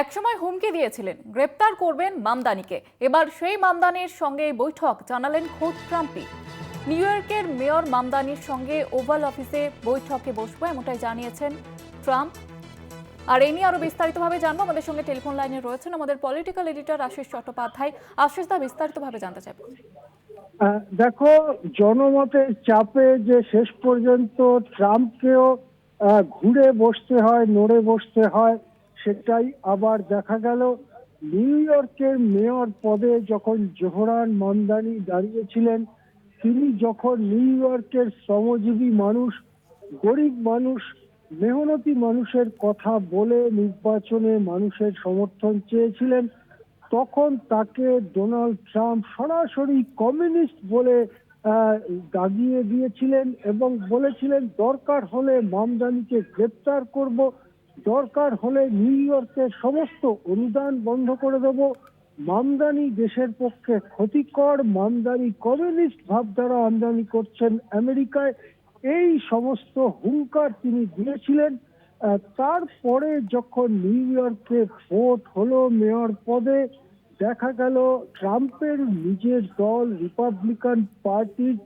একসময় হুমকি দিয়েছিলেন। গ্রেপ্তার করবেন মামদানিকে। এবার সেই মামদানির সঙ্গে বৈঠক জানালেন খোদ ট্রাম্পই। নিউ ইয়র্কের মেয়র মামদানির সঙ্গে ওভাল অফিসে বৈঠকে বসবো এমনটাই জানিয়েছেন ট্রাম্প। আর এই নিয়ে আরও বিস্তারিতভাবে জানব। আমাদের সঙ্গে টেলিফোন লাইনে রয়েছেন আমাদের পলিটিক্যাল এডিটর আশিস চট্টোপাধ্যায়। আশিস দা, বিস্তারিতভাবে জানতে চাইব দেখো, জনমতের চাপে যে শেষ পর্যন্ত ট্রাম্পকেও ঘুরে বসতে হয়, নড়ে বসতে হয় সেটাই আবার দেখা গেল, নিউ ইয়র্কের মেয়র পদে যখন জোহরান মামদানি দাঁড়িয়েছিলেন, তিনি যখন নিউ ইয়র্কের শ্রমজীবী মানুষ, গরিব মানুষ, মেহনতি মানুষের কথা বলে নির্বাচনে মানুষের সমর্থন চেয়েছিলেন, তখন তাকে ডোনাল্ড ট্রাম্প সরাসরি কমিউনিস্ট বলে দাগিয়ে দিয়েছিলেন এবং বলেছিলেন, দরকার হলে মামদানিকে গ্রেপ্তার করব। দরকার হলে নিউ ইয়র্কের সমস্ত অনুদান বন্ধ করে দেব। মামদানি দেশের পক্ষে ক্ষতিকর, মামদানি কমিউনিস্ট ভাবধারা আমদানি করছেন আমেরিকায়। এই সমস্ত হুঙ্কার তিনি দিয়েছিলেন। তারপরে যখন নিউ ইয়র্কে ভোট হলো মেয়র পদে, দেখা গেল ট্রাম্পের নিজের দল রিপাবলিকান পার্টির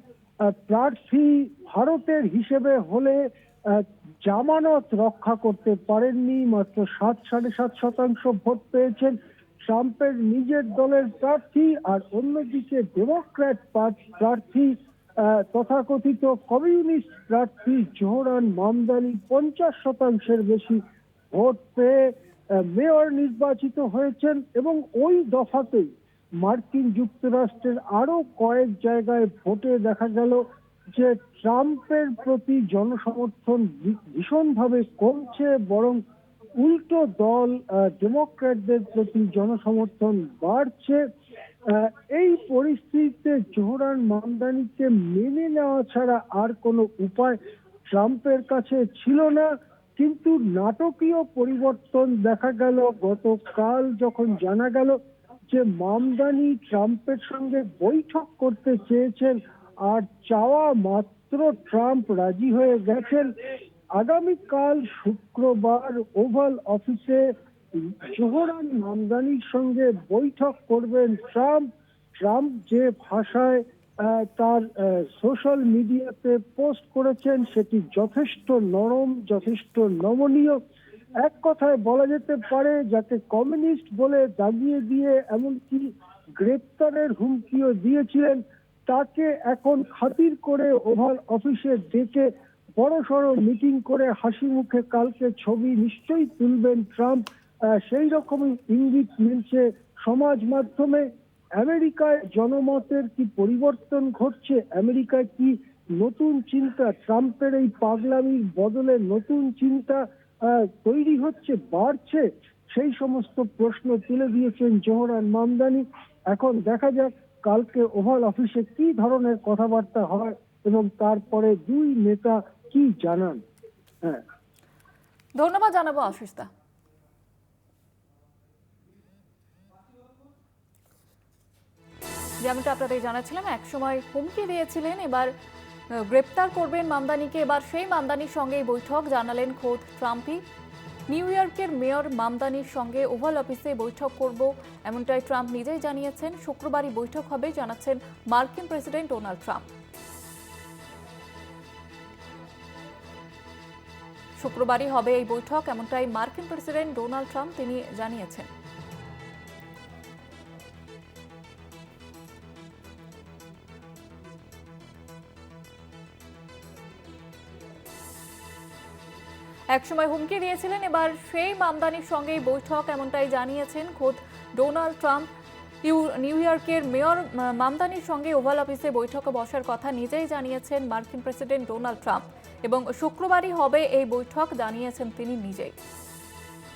প্রার্থী ভারতের হিসেবে হলে জামানত রক্ষা করতে পারেননি, মাত্র সাত সাড়ে সাত শতাংশ ভোট পেয়েছেন ট্রাম্পের নিজের দলের প্রার্থী আর অন্যদিকে ডেমোক্র্যাট প্রার্থী তথাকথিত কমিউনিস্ট প্রার্থী জোহরান মামদানি পঞ্চাশ শতাংশের বেশি ভোট পেয়ে মেয়র নির্বাচিত হয়েছেন এবং ওই দফাতেই মার্কিন যুক্তরাষ্ট্রের আরও কয়েক জায়গায় ভোটে দেখা গেল। যে ট্রাম্পের প্রতি জনসমর্থন ভীষণভাবে কমছে, বরং উল্টো দল ডেমোক্র্যাটদের প্রতি জনসমর্থন বাড়ছে এই পরিস্থিতিতে জোহরান মামদানিকে মেনে নেওয়া ছাড়া আর কোনো উপায় ট্রাম্পের কাছে ছিল না। কিন্তু নাটকীয় পরিবর্তন দেখা গেল, গতকাল যখন জানা গেল যে মামদানি ট্রাম্পের সঙ্গে বৈঠক করতে চেয়েছেন আর চাওয়া মাত্র ট্রাম্প রাজি হয়ে গেছেন, আগামীকাল শুক্রবার ওভাল অফিসে জোহরান মামদানির সঙ্গে বৈঠক করবেন ট্রাম্প। ট্রাম্প যে ভাষায় তার সোশ্যাল মিডিয়াতে পোস্ট করেছেন, সেটি যথেষ্ট নরম, যথেষ্ট নমনীয়। এক কথায় বলা যেতে পারে, যাকে কমিউনিস্ট বলে দাগিয়ে দিয়ে এমনকি গ্রেপ্তারের হুমকিও দিয়েছিলেন তাকে এখন খাতির করে ওভাল অফিসে ডেকে বড় সড়ো মিটিং করে হাসি মুখে কালকে ছবি নিশ্চয়ই তুলবেন ট্রাম্প। সেই রকমই ইঙ্গিত মিলছে সমাজ মাধ্যমে। আমেরিকায় জনমতের কি পরিবর্তন ঘটছে? আমেরিকায় কি নতুন চিন্তা? ট্রাম্পের এই পাগলামির বদলে নতুন চিন্তা তৈরি হচ্ছে, বাড়ছে? সেই সমস্ত প্রশ্ন তুলে দিয়েছেন জোহরান মামদানি। এখন দেখা যাক কালকে ওভাল অফিসে কি ধরনের কথাবার্তা হয় এবং তারপরে দুই নেতা কি জানান? হ্যাঁ। ধন্যবাদ জানাব আশিস দা যেমনটা আপনাদের জানাচ্ছিলাম একসময় হুমকি দিয়েছিলেন, এবার গ্রেপ্তার করবেন মামদানিকে। এবার সেই মামদানির সঙ্গেই বৈঠক, জানালেন খোদ ট্রাম্পই। নিউ ইয়র্কের মেয়র মামদানির সঙ্গে ওভাল অফিসে বৈঠক করব, এমনটাই ট্রাম্প নিজেই জানিয়েছেন। শুক্রবারই বৈঠক হবে, জানাচ্ছেন মার্কিন প্রেসিডেন্ট ডোনাল্ড ট্রাম্প। শুক্রবারই হবে এই বৈঠক, এমনটাই মার্কিন প্রেসিডেন্ট ডোনাল্ড ট্রাম্প তিনি জানিয়েছেন। একসময় হুমকি দিয়েছিলেন, এবার সেই মামদানির সঙ্গেই বৈঠক এমনটাই জানিয়েছেন খোদ ডোনাল্ড ট্রাম্প। নিউ ইয়র্কের মেয়র মামদানির সঙ্গে ওভাল অফিসে বৈঠকে বসার কথা নিজেই জানিয়েছেন মার্কিন প্রেসিডেন্ট ডোনাল্ড ট্রাম্প এবং শুক্রবারই হবে এই বৈঠক, জানিয়েছেন তিনি নিজেই।